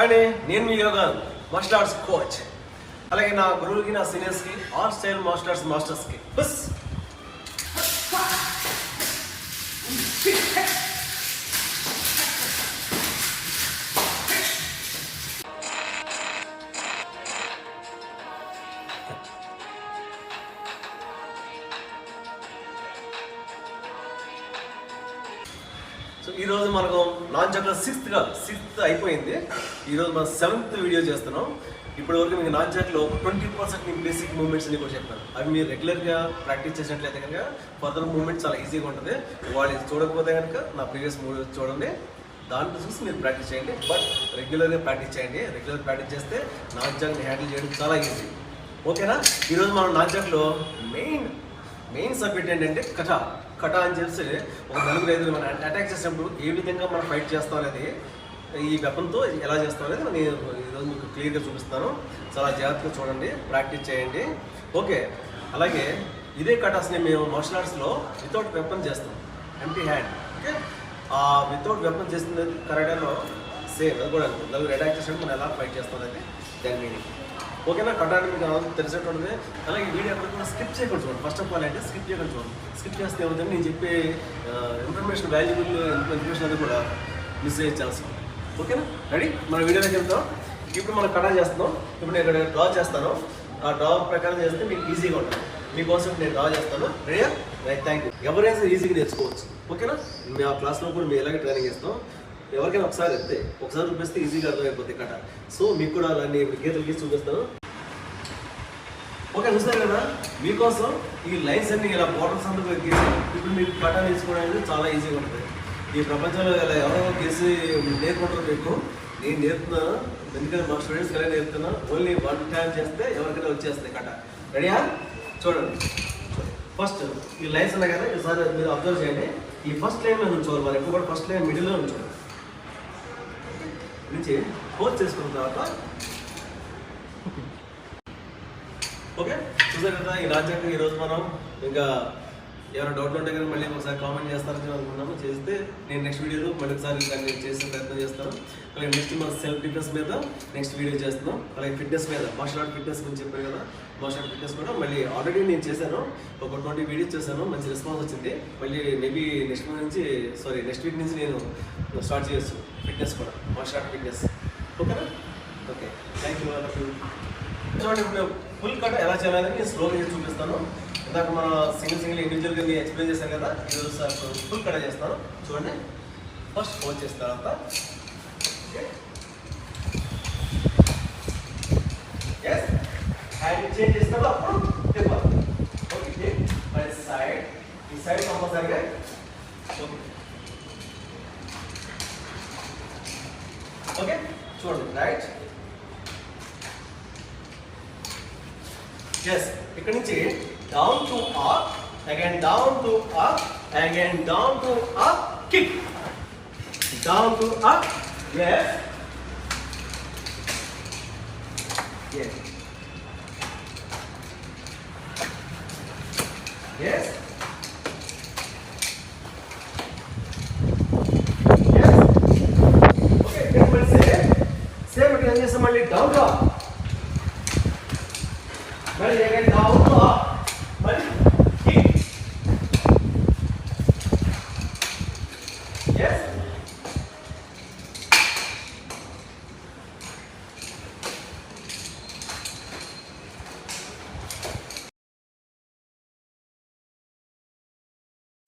And నేను మీ yoga martial arts coach అలాగే నా గురువులకి నా సీనియర్స్కి ఆర్ట్ స్టైల్ మార్షల్ ఆర్ట్స్ మాస్టర్స్కి బస్. సో ఈ రోజు మనకు లాంచ్ అక్కడ సిక్స్త్గా సిక్స్త్ అయిపోయింది. ఈరోజు మనం సెవెంత్ వీడియో చేస్తున్నాం. ఇప్పటి వరకు మీకు లాంచ్లో ట్వంటీ పర్సెంట్ మీ బేసిక్ మూమెంట్స్ అని కూడా చెప్పాను. అవి మీరు రెగ్యులర్గా ప్రాక్టీస్ చేసినట్లయితే కనుక ఫర్దర్ మూమెంట్ చాలా ఈజీగా ఉంటుంది. వాళ్ళు చూడకపోతే కనుక నా ప్రీవియస్ మూవీ చూడండి. దాంట్లో చూసి మీరు ప్రాక్టీస్ చేయండి. బట్ రెగ్యులర్గా ప్రాక్టీస్ చేయండి. రెగ్యులర్ ప్రాక్టీస్ చేస్తే నాట్యాన్ని హ్యాండిల్ చేయడం చాలా ఈజీ ఓకేనా ఈరోజు మనం నాట్యంలో మెయిన్ మెయిన్ సబ్జెక్ట్ ఏంటంటే కథ. కటా అని చెప్పి ఒక నలుగురు ఐదుగురు మనం అటాక్ చేసినప్పుడు ఏ విధంగా మనం ఫైట్ చేస్తాం అనేది ఈ వెపన్తో ఎలా చేస్తాం అనేది నేను ఈరోజు మీకు క్లియర్గా చూపిస్తాను. చాలా జాగ్రత్తగా చూడండి ప్రాక్టీస్ చేయండి. ఓకే అలాగే ఇదే కటాస్ని మేము మార్షల్ ఆర్ట్స్లో వితౌట్ వెపన్ చేస్తాం. Empty hand okay? ఆ వితౌట్ వెపన్ చేసిన కరాటేలో సేమ్ అది కూడా నలుగురు అటాక్ చేసినప్పుడు మనం ఎలా ఫైట్ చేస్తాం అనేది దాని మీనింగ్. ఓకేనా? కట్టాలని మీకు అందరికీ తెలిసేటువంటిది. అలాగే వీడియో ఎక్కడ కూడా స్కిప్ చేయకుండా చూడండి. ఫస్ట్ ఆఫ్ ఆల్ అంటే స్కిప్ చేయకుండా చూడండి. స్కిప్ చేస్తే ఏమవుతుంది నేను చెప్పే ఇన్ఫర్మేషన్ వాల్యుబుల్ ఇన్ఫర్మేషన్ అది కూడా మిస్ చేయించాల్సి ఓకేనా? రెడీ మన వీడియోలోకి వెళ్తాం ఇప్పుడు మనం కటా చేస్తున్నాం. ఇప్పుడు నేను ఇక్కడ డ్రా చేస్తాను. ఆ డ్రా ప్రకారం చేస్తే మీకు ఈజీగా ఉంటుంది. మీకోసం నేను డ్రా చేస్తాను. రెడీయా రైట్ థ్యాంక్ యూ ఎవరైనా ఈజీగా నేర్చుకోవచ్చు. ఓకేనా? మేము ఆ క్లాస్లో కూడా మేము ఎలాగే ట్రైనింగ్ ఇస్తాం ఎవరికైనా ఒకసారి ఎత్తే ఒకసారి చూపిస్తే ఈజీగా అర్థమైపోతుంది కట సో మీకు కూడా అలాంటి గీతలు గీసి చూపిస్తాను. ఓకే చూస్తారు కదా? మీకోసం ఈ లైన్స్ అన్ని ఇలా బోర్డర్స్ అంతా గీసి ఇప్పుడు మీకు కట నేర్చుకోవడానికి చాలా ఈజీగా ఉంటుంది. ఈ ప్రపంచంలో ఇలా ఎవరో గీసి నేర్చుకుంటారు మీకు. నేను నేర్పుతున్నాను ఎందుకంటే మా స్టూడెంట్స్ ఎలా నేర్పుతున్నాను ఓన్లీ వన్ టైం చేస్తే ఎవరికైనా వచ్చేస్తాయి కట రెడీయా చూడండి. ఫస్ట్ ఈ లైన్స్ ఉన్నాయి కదా ఈసారి మీరు అబ్జర్వ్ చేయండి. ఈ ఫస్ట్ లైన్లో మీద ఉంచుకోవాలి మరి ఎప్పుడు కూడా ఫస్ట్ లైన్ మిడిల్లో ఉంచాలి నుంచి పోస్ట్ చేసుకున్న తర్వాత ఓకే. చూసారు కదా ఈ రాజ్యాంగం ఈరోజు మనం ఇంకా ఏమైనా డౌట్లు ఉంటే కానీ మళ్ళీ ఒకసారి కామెంట్ చేస్తారని అనుకున్నాము చేస్తే నేను నెక్స్ట్ వీడియోలో మళ్ళీ ఒకసారి దాన్ని చేసే ప్రయత్నం చేస్తాను. అలాగే నెక్స్ట్ మన సెల్ఫ్ డిఫెన్స్ మీద నెక్స్ట్ వీడియో చేస్తున్నాం. అలాగే ఫిట్నెస్ మీద మార్షల్ ఆర్ట్ ఫిట్నెస్ గురించి చెప్పాను కదా. మార్షల్ ఆర్ట్ ఫిట్నెస్ కూడా మళ్ళీ ఆల్రెడీ నేను చేశాను. ఒక ట్వంటీ వీడియోస్ చేశాను. మంచి రెస్పాన్స్ వచ్చింది. మళ్ళీ మేబీ నెక్స్ట్ మంత్ నుంచి సారీ నెక్స్ట్ వీక్ నుంచి నేను స్టార్ట్ చేయొచ్చు ఫిట్నెస్ కూడా మార్షల్ ఆర్ట్ ఫిట్నెస్ ఓకేనా ఓకే థ్యాంక్ యూ చూడండి ఇప్పుడు ఫుల్ కట్ ఎలా చేయాలని స్లోగా చూపిస్తాను. ఇందాక మన సింగిల్ సింగిల్ ఇండివిజువల్గా నేను ఎక్స్ప్లెయిన్ చేశాను కదా ఈరోజు సార్ ఫుల్ కట్ చేస్తాను. చూడండి. ఫస్ట్ ఫోన్ చేసిన తర్వాత ఎస్ హ్యాండ్ చేంజ్ చేసినప్పుడు అప్పుడు తిప్పాలి ఓకే మరి సైడ్ ఈ సైడ్ కంపల్సరిగా ఓకే ఓకే చూడండి. రైట్ ఎస్ ఇక్కడ నుంచి down to up again down to up again down to up kick down to up yes yes yes okay ఇక్కడ మళ్ళీ సేమ్ సేమ్ ఇక్కడ ఏం చేస్తాం మళ్ళీ డౌన్ టు అప్ మళ్ళీ అగైన్ డౌన్ టు అప్ మళ్ళీ కిక్ ఎస్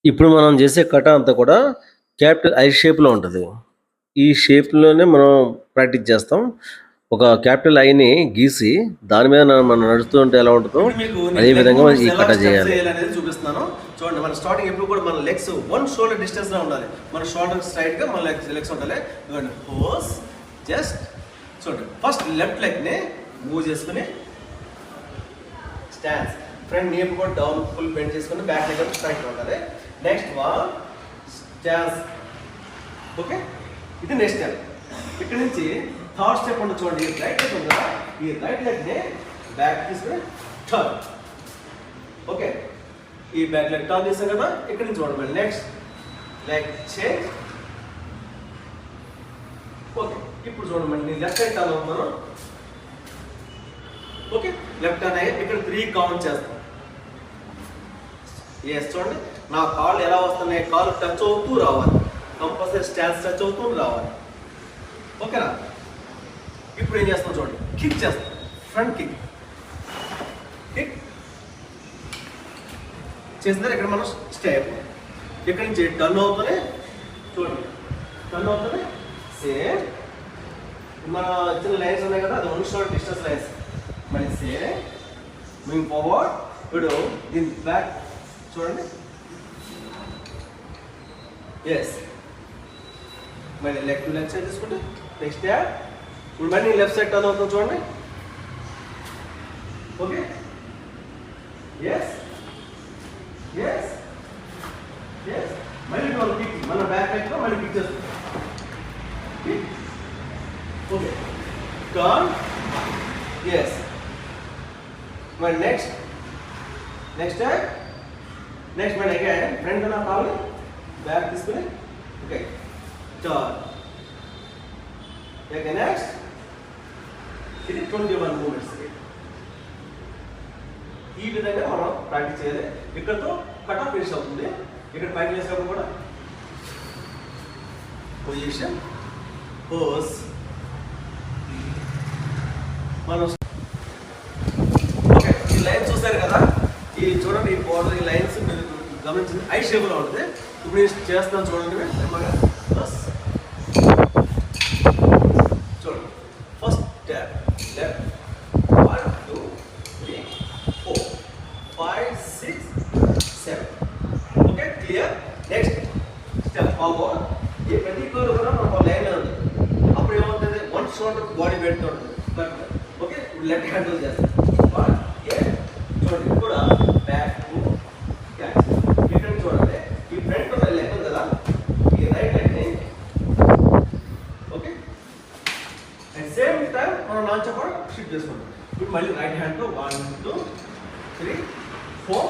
ఇప్పుడు మనం చేసే కట అంతా కూడా క్యాపిటల్ ఐ షేప్లో ఉంటుంది. ఈ షేప్లోనే మనం ప్రాక్టీస్ చేస్తాం. ఒక క్యాపిటల్ ఐని గీసి దాని మీద మనం నడుస్తూ ఉంటే ఎలా ఉంటుందో అదే విధంగా మనం ఈ కట చేయాలి. చూపిస్తున్నాను. చూడండి మన స్టార్టింగ్ ఎప్పుడు కూడా మన లెగ్స్ వన్ షోల్డర్ డిస్టెన్స్లో ఉండాలి. మన షోల్డర్ స్ట్రైట్గా మన లెగ్స్ లెగ్స్ ఉండాలి. ఇదిగోండి హోస్ జస్ట్ చూడండి. ఫస్ట్ లెఫ్ట్ లెగ్ని మూవ్ చేసుకుని స్టాండ్స్ ఫ్రంట్ నీ కూడా డౌన్ ఫుల్ బెండ్ చేసుకుని బ్యాక్ లెగ్ స్ట్రైట్ ఉండాలి. నెక్స్ట్ వన్ స్టాండ్స్ ఓకే ఇది నెక్స్ట్ స్టెప్ ఇక్కడ నుంచి థర్డ్ స్టెప్ ఉంటుంది చూడండి ఈ రైట్ లెగ్ ఉంది? కదా ఈ రైట్ లెగ్ని బ్యాక్ తీసుకుని టర్న్ ఓకే ఈ బ్యాక్ లెగ్ టర్న్ చేసాం కదా? ఇక్కడ నుంచి చూడండి నెక్స్ట్ లెగ్ చేంజ్ ఓకే ఇప్పుడు చూడండి మళ్ళీ నేను లెఫ్ట్ హ్యాండ్ టర్న్ అవుతున్నాను ఓకే లెఫ్ట్ హ్యాండ్ అయ్యి ఇక్కడ త్రీ కౌంట్ చేస్తాం. ఎస్ చూడండి. నా కాళ్ళు ఎలా వస్తున్నాయి? కాళ్ళు టచ్ అవుతూ రావాలి. కంపల్సరీ స్టాన్స్ టచ్ అవుతూ రావాలి. ఓకేనా ఇప్పుడు ఏం చేస్తాం చూడండి. కిక్ చేస్తాం. ఫ్రంట్ కిక్ కిక్ చేసిన ఇక్కడ మనం స్టే అయిపోతాం ఇక్కడ నుంచి టర్న్ అవుతూనే చూడండి. టర్న్ అవుతూనే సేమ్ మన చిన్న లైన్స్ ఉన్నాయి కదా అది వన్ షార్ట్ డిస్టెన్స్ లైన్స్ మళ్ళీ సేమ్ మూవింగ్ ఫార్వర్డ్ ఇప్పుడు దీని బ్యాక్ చూడండి. ఎస్ మళ్ళీ లెఫ్ట్ లెఫ్ట్ సైడ్ తీసుకుంటే నెక్స్ట్ హ్యాండ్ ఇప్పుడు మళ్ళీ లెఫ్ట్ సైడ్ టర్న్ అవుతుంది చూడండి. ఓకే ఎస్ ఎస్ మళ్ళీ మనం కిక్ మన బ్యాక్ లెగ్ మళ్ళీ కిక్ చేస్తాం కిక్ ఓకే టర్న్ ఎస్ మరి నెక్స్ట్ నెక్స్ట్ నెక్స్ట్ మన అగైన్ కావాలి? బ్యాక్ తీసుకుని? ఓకే టర్న్ ఓకే నెక్స్ట్ ఇది ట్వంటీ వన్ మూమెంట్స్ ఈ విధంగా మనం ప్రాక్టీస్ చేయాలి. ఇక్కడతో కట్ ఆఫ్ ఫినిష్ అవుతుంది. ఇక్కడ పైకి చేసినప్పుడు కూడా. పొజిషన్ పోస్ మనం ఓకే ఈ లైన్ చూసారు కదా? ఈ చూడండి ఈ బోర్డర్ ఈ లైన్ మీరు గమనించింది. ఐ షేప్లో ఉంటుంది. ఇప్పుడు నేను చేస్తాను చూడండి నెమ్మదిగా. Plus. చూడండి. First tap left one two three four five six seven okay clear next step forward ఈ ప్రతి కోర్ కూడా మనకు లైన్ ఉంది. అప్పుడు ఏమవుతుంది? వన్ షోల్డర్ బాడీ వెయిట్ ఉంటుంది. ఓకే లెఫ్ట్ హ్యాండిల్ చేస్తాం వన్ ఏ చూడండి ఇది కూడా బ్యాక్ టు క్యాచ్ ఇక్కడ చూడండి ఈ ఫ్రంట్ ఉన్న లెగ్ ఉంది కదా ఈ రైట్ హ్యాండ్ని ఓకే అండ్ సేమ్ టైం మనం లాంచ్ కూడా షిఫ్ట్ చేసుకుంటాం. ఇప్పుడు మళ్ళీ రైట్ హ్యాండ్తో one two three four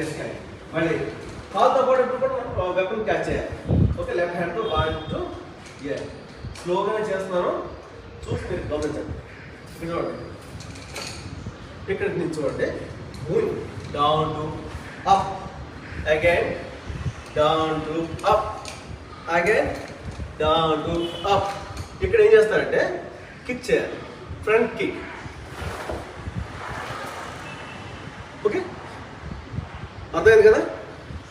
yes catch మళ్ళీ కాల్తో పాటు ఇప్పుడు కూడా మనం వెపన్ క్యాచ్ చేయాలి. ఓకే లెఫ్ట్ హ్యాండ్తో వన్ టూ ఏ స్లోగానే చేస్తున్నాను చూసి మీరు గమనించండి. ఇక్కడ చూడండి. ఇక్కడ నుంచి చూడండి. Move down to up again down to up again down to up ఇక్కడ ఏం చేస్తారంటే కిక్ చేయాలి. Front kick okay? అర్థమైంది కదా?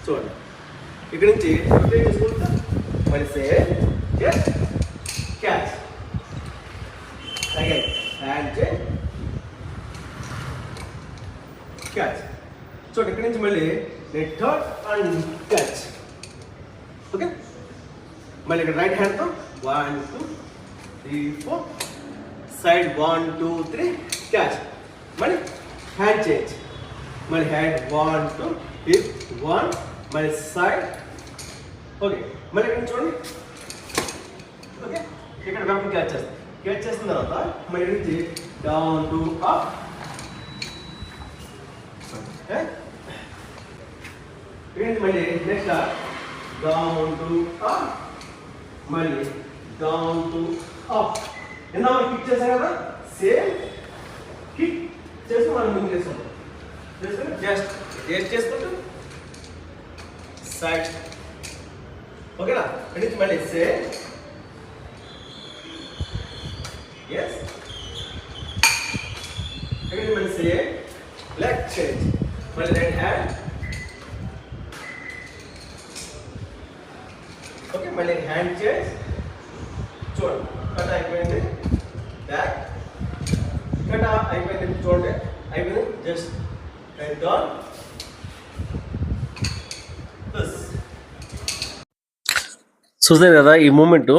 చూడండి. ఇక్కడ నుంచి rotate చేసుకుంటా. మరి క్యాచ్. Again hand catch. చూడండి ఇక్కడ నుంచి మళ్ళీ నేను థర్డ్ అండ్ క్యాచ్ ఓకే? మళ్ళీ ఇక్కడ రైట్ హ్యాండ్తో one two three four side one two three catch. మళ్ళీ హ్యాండ్ చేంజ్. మళ్ళీ hand one two hip one మళ్ళీ సైడ్. ఓకే. మళ్ళీ ఇక్కడ చూడండి. ఓకే. ఇక్కడ వెంటనే క్యాచ్ చేస్తాం. క్యాచ్ చేసిన తర్వాత మళ్ళీ నుంచి డౌన్ టు అప్. ఇక్కడ మళ్ళీ నెక్స్ట్ డౌన్ టు అప్. మళ్ళీ డౌన్ టు అప్. ఇందాక కిక్ చేసాం కదా సేమ్ కిక్ చేసి మనం ముందు చేస్తాం చేసుకుని జస్ట్ ఏం చేసుకుంటూ సైడ్ ఓకేనా అంటే మళ్ళీ సే ఎస్ ఇక్కడ మళ్ళీ సే లెగ్ చేంజ్ మళ్ళీ రైట్ హ్యాండ్ ఓకే మళ్ళీ హ్యాండ్ చేంజ్ చూడండి. కట్ అయిపోయింది. బ్యాక్ కట్ అయిపోయింది. చూడండి. అయిపోయింది. జస్ట్ అండ్ డౌన్ ప్లస్ చూసారు కదా ఈ మూమెంట్?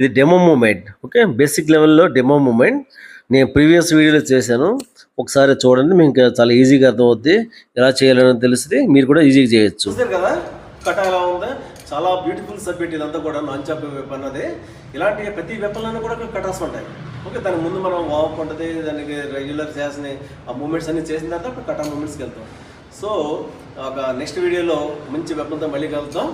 ఇది డెమో మూమెంట్. ఓకే బేసిక్ లెవెల్లో డెమో మూమెంట్. నేను ప్రీవియస్ వీడియోలో చేశాను. ఒకసారి చూడండి. మీకు చాలా ఈజీగా అర్థమవుద్ది. ఎలా చేయాలని తెలిసి మీరు కూడా ఈజీగా చేయొచ్చు. చూసారు కదా? కట ఎలా ఉందా? చాలా బ్యూటిఫుల్ సబ్జెక్ట్ ఇదంతా కూడా అంచాపే వెప్ అన్నది ఇలాంటి ప్రతి వెప్పలను కూడా కటాస్ ఉంటాయి. ఓకే దాని ముందు మనం వాక్ ఉంటుంది దానికి రెగ్యులర్ చేసిన ఆ మూమెంట్స్ అన్ని చేసిన తర్వాత అప్పుడు కటా మూమెంట్స్కి వెళ్తాం. సో ఒక నెక్స్ట్ వీడియోలో మంచి వెప్పంతో మళ్ళీ కలుద్దాం.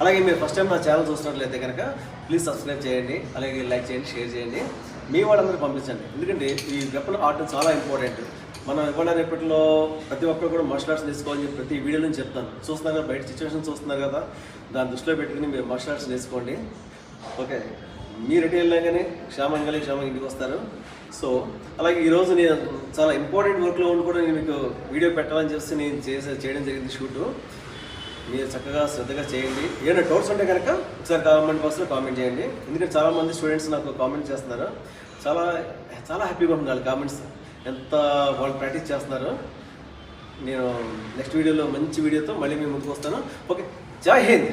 అలాగే మీరు ఫస్ట్ టైం నా ఛానల్ చూసినట్లయితే కనుక ప్లీజ్ సబ్స్క్రైబ్ చేయండి అలాగే లైక్ చేయండి షేర్ చేయండి. మీ వాళ్ళందరూ పంపించండి. ఎందుకంటే ఈ వెపన్ ఆర్ట్ చాలా ఇంపార్టెంట్ మనం ఇవాళ రేపట్లో ప్రతి ఒక్కరు కూడా మార్షల్ ఆర్ట్స్ తీసుకోవాలని చెప్పి ప్రతి వీడియో నేను చెప్తాను. చూస్తున్నారు కదా బయట సిచ్యువేషన్ చూస్తున్నారు కదా దాని దృష్టిలో పెట్టుకుని మీరు మార్షల్ ఆర్ట్స్ నేర్చుకోండి. ఓకే మీరు రెడీ వెళ్ళినాగానే క్షేమంగా క్షేమంగా ఇంటికి వస్తారు. సో అలాగే ఈరోజు నేను చాలా ఇంపార్టెంట్ వర్క్లో ఉండి కూడా నేను మీకు వీడియో పెట్టాలని చెప్పి నేను చేసే చేయడం జరిగింది షూటు మీరు చక్కగా శ్రద్ధగా చేయండి. ఏమైనా డౌట్స్ ఉంటే కనుక ఒకసారి కామెంట్ బాక్స్లో కామెంట్ చేయండి. ఎందుకంటే చాలా మంది స్టూడెంట్స్ నాకు కామెంట్ చేస్తున్నారు. చాలా చాలా హ్యాపీగా ఉండాలి కామెంట్స్ ఎంత వాళ్ళు ప్రాక్టీస్ చేస్తున్నారు. నేను నెక్స్ట్ వీడియోలో మంచి వీడియోతో మళ్ళీ మేము ముందుకు వస్తాను. ఓకే జై హింద్.